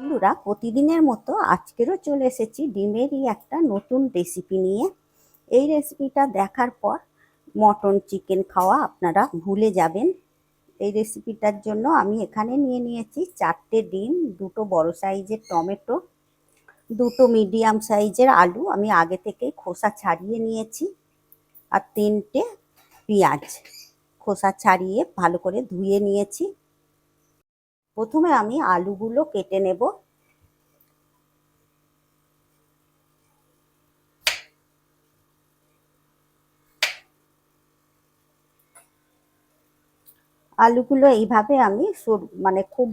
বন্ধুরা, প্রতিদিনের মতো আজকেরও চলে এসেছি ডিমেরই একটা নতুন রেসিপি নিয়ে। এই রেসিপিটা দেখার পর মটন চিকেন খাওয়া আপনারা ভুলে যাবেন। এই রেসিপিটার জন্য আমি এখানে নিয়ে নিয়েছি চারটে ডিম, দুটো বড় সাইজের টমেটো, দুটো মিডিয়াম সাইজের আলু, আমি আগে থেকেই খোসা ছাড়িয়ে নিয়েছি, আর তিনটে পেঁয়াজ। খোসা ছাড়িয়ে ভালো করে ধুয়ে নিয়েছি। প্রথমে আমি আলুগুলো কেটে নেব। আলুগুলো এইভাবে আমি মানে খুব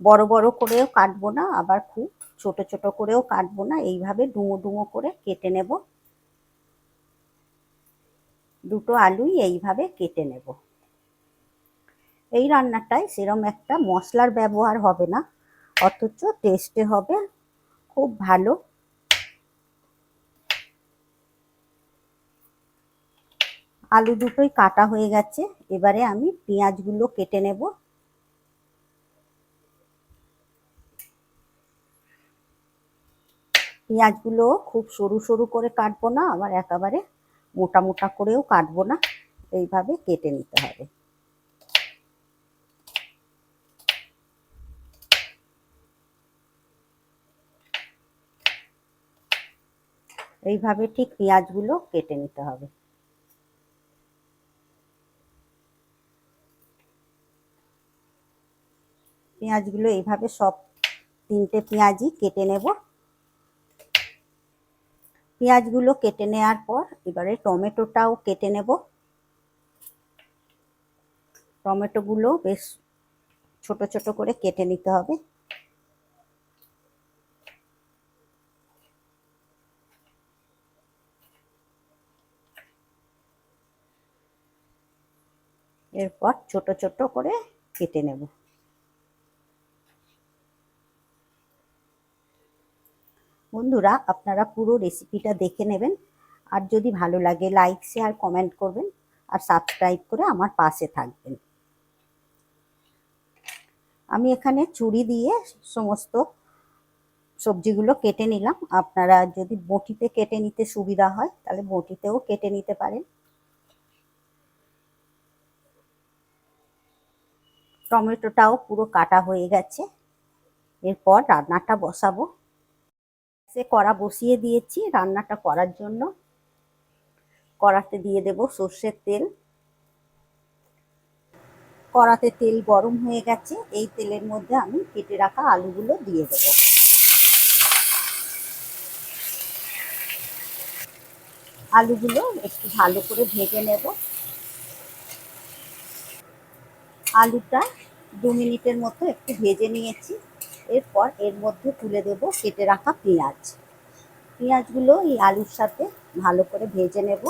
বড় বড় করেও কাটবো না, আবার খুব ছোট ছোট করেও কাটবো না, এইভাবে ডুমো ডুমো করে কেটে নেব। দুটো আলুই এইভাবে কেটে নেব। এই রান্নাটায় সেরম একটা মশলার ব্যবহার হবে না, অথচ টেস্টে হবে খুব ভালো। আলু দুটোই কাটা হয়ে গেছে, এবারে আমি পেঁয়াজগুলো কেটে নেব। পেঁয়াজগুলো খুব সরু সরু করে কাটবো না, আবার একেবারে মোটা মোটা করেও কাটবো না, এইভাবে কেটে নিতে হবে। এইভাবে ঠিক পেঁয়াজগুলো কেটে নিতে হবে। পেঁয়াজগুলো এইভাবে সব তিনটে পেঁয়াজই কেটে নেব। পেঁয়াজগুলো কেটে নেওয়ার পর এবারে টমেটোটাও কেটে নেব। টমেটোগুলো বেশ ছোট ছোট করে কেটে নিতে হবে। এরপর ছোট ছোট করে কেটে নেব। বন্ধুরা, আপনারা পুরো রেসিপিটা দেখে নেবেন। আর যদি ভালো লাগে লাইক শেয়ার কমেন্ট করবেন আর সাবস্ক্রাইব করে আমার পাশে থাকবেন। আমি এখানে চুরি দিয়ে সমস্ত সবজিগুলো কেটে নিলাম। আপনারা যদি বটিতে কেটে নিতে সুবিধা হয়, তাহলে বটিতেও কেটে নিতে পারেন। টমেটোটাও পুরো কাটা হয়ে গেছে। এরপর রান্নাটা বসাবো। সে কড়া বসিয়ে দিয়েছি রান্নাটা করার জন্য। কড়াতে দিয়ে দেব সর্ষের তেল। কড়াতে তেল গরম হয়ে গেছে। এই তেলের মধ্যে আমি কেটে রাখা আলুগুলো দিয়ে দেব। আলুগুলো একটু ভালো করে ভেজে নেব। আলুটা দু মিনিটের মতো একটু ভেজে নিয়েছি। এরপর এর মধ্যে তুলে দেব কেটে রাখা পেঁয়াজ। পেঁয়াজগুলো এই আলুর সাথে ভালো করে ভেজে নেব।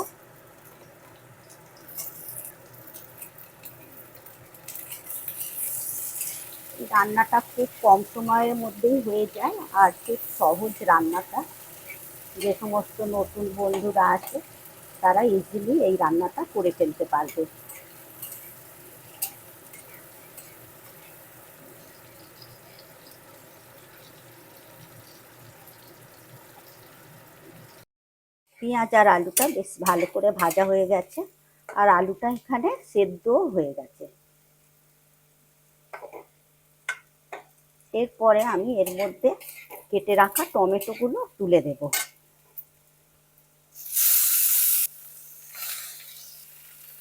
রান্নাটা খুব কম সময়ের মধ্যেই হয়ে যায় আর খুব সহজ রান্নাটা। যে সমস্ত নতুন বন্ধুরা আছে, তারা ইজিলি এই রান্নাটা করে ফেলতে পারবে। পেঁয়াজ আর আলুটা বেশ ভালো করে ভাজা হয়ে গেছে। আর আলুটা এখানে সেদ্ধ হয়ে গেছে। এরপরে আমি এর মধ্যে কেটে রাখা টমেটোগুলো তুলে দেব।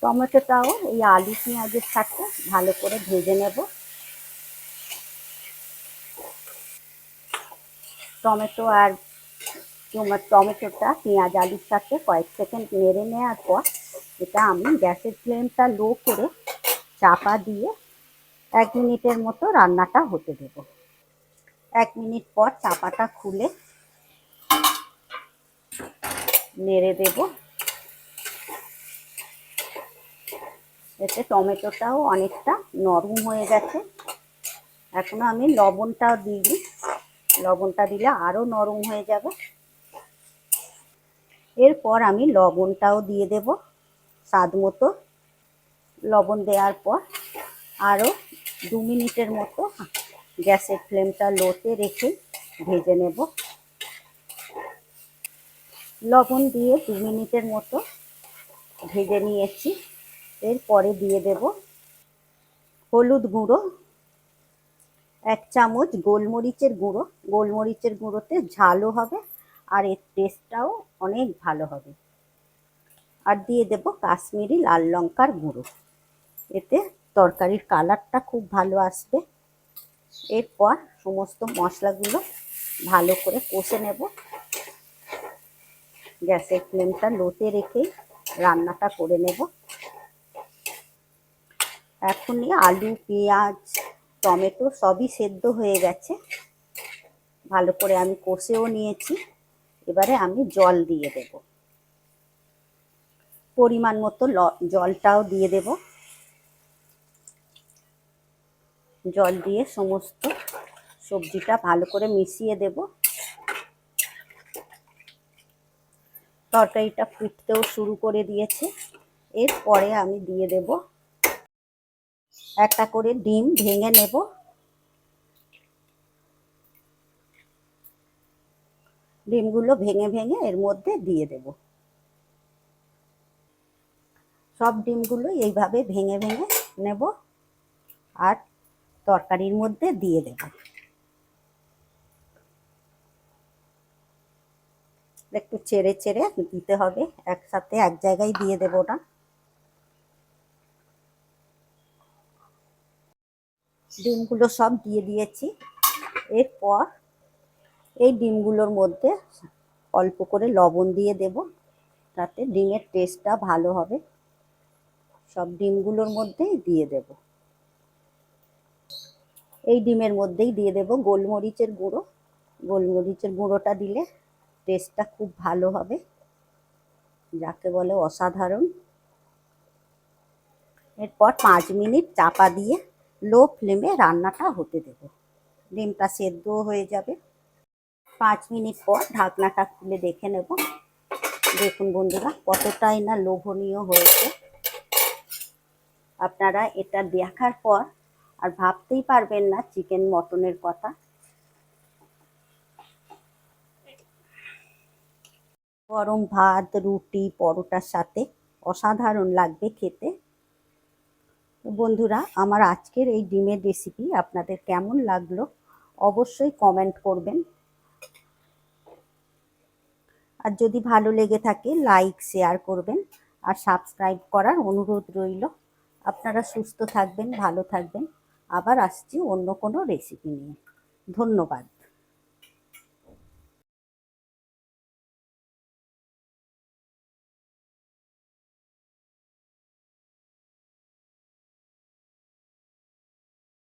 টমেটোটাও এই আলু পেঁয়াজের সাথে ভালো করে ভেজে নেব। টমেটো আর টমেটোটা পেঁয়াজ আলুর সাথে কয়েক সেকেন্ড নেড়ে নেওয়ার পর এটা আমি গ্যাসের ফ্লেমটা লো করে চাপা দিয়ে এক মিনিটের মতো রান্নাটা হতে দেব। এক মিনিট পর চাপাটা খুলে নেড়ে দেব। এতে টমেটোটাও অনেকটা নরম হয়ে গেছে। এখনও আমি লবণটাও দিইনি। লবণটা দিলে আরও নরম হয়ে যাবে। এরপর আমি লবণটাও দিয়ে দেব স্বাদ মতো। লবণ দেওয়ার পর আরও দু মিনিটের মতো গ্যাসের ফ্লেমটা লোতে রেখে ভেজে নেব। লবণ দিয়ে দু মিনিটের মতো ভেজে নিয়েছি। এরপরে দিয়ে দেব হলুদ গুঁড়ো, এক চামচ গোলমরিচের গুঁড়ো। গোলমরিচের গুঁড়োতে ঝালও হবে। আর এর টেস্টটাও অনেক ভালো হবে। আর দিয়ে দেব কাশ্মীরি লাল লঙ্কার গুঁড়ো। এতে তরকারির কালারটা খুব ভালো আসবে। এরপর সমস্ত মশলাগুলো ভালো করে কষে নেব। গ্যাসের ফ্লেমটা লোতে রেখেই রান্নাটা করে নেব। এখনই আলু, পেঁয়াজ, টমেটো সবই সেদ্ধ হয়ে গেছে। ভালো করে আমি কষেও নিয়েছি। এবারে আমি জল দিয়ে দেব। পরিমাণ মতো জলটাও দিয়ে দেব। জল দিয়ে সমস্ত সবজিটা ভালো করে মিশিয়ে দেব। তরকারিটা ফুটতেও শুরু করে দিয়েছে। এরপরে আমি দিয়ে দেব একটা করে ডিম ভেঙে নেব। ডিমগুলো ভেঙে ভেঙে এর মধ্যে দিয়ে দেব। সব ডিমগুলো এইভাবে ভেঙে ভেঙে নেব আর তরকারির মধ্যে দিয়ে দেব। একটু চেড়ে চেড়ে দিতে হবে, একসাথে এক জায়গায় দিয়ে দেবো না ডিমগুলো সব দিয়ে দিয়েছি। এরপর এই ডিমগুলোর মধ্যে অল্প করে লবণ দিয়ে দেব, তাতে ডিমের টেস্টটা ভালো হবে। সব ডিমগুলোর মধ্যেই দিয়ে দেব। এই ডিমের মধ্যেই দিয়ে দেব গোলমরিচের গুঁড়ো। গোলমরিচের গুঁড়োটা দিলে টেস্টটা খুব ভালো হবে, যাকে বলে অসাধারণ। এরপর পাঁচ মিনিট চাপা দিয়ে লো ফ্লেমে রান্নাটা হতে দেব। ডিমটা সেদ্ধ হয়ে যাবে। পাঁচ মিনিট পর ঢাকনাটা খুলে দেখে নেব। দেখুন বন্ধুরা, কতটাই না লোভনীয় হয়েছে। আপনারা এটা দেখার পর আর ভাবতেই পারবেন না চিকেন মটনের কথা। গরম ভাত, রুটি, পরোটার সাথে অসাধারণ লাগবে খেতে। বন্ধুরা, আমার আজকের এই ডিমের রেসিপি আপনাদের কেমন লাগল অবশ্যই কমেন্ট করবেন। আর যদি ভালো লেগে থাকে লাইক শেয়ার করবেন আর সাবস্ক্রাইব করার অনুরোধ রইল। আপনারা সুস্থ থাকবেন, ভালো থাকবেন। আবার আসছি অন্য কোনো রেসিপি নিয়ে। ধন্যবাদ।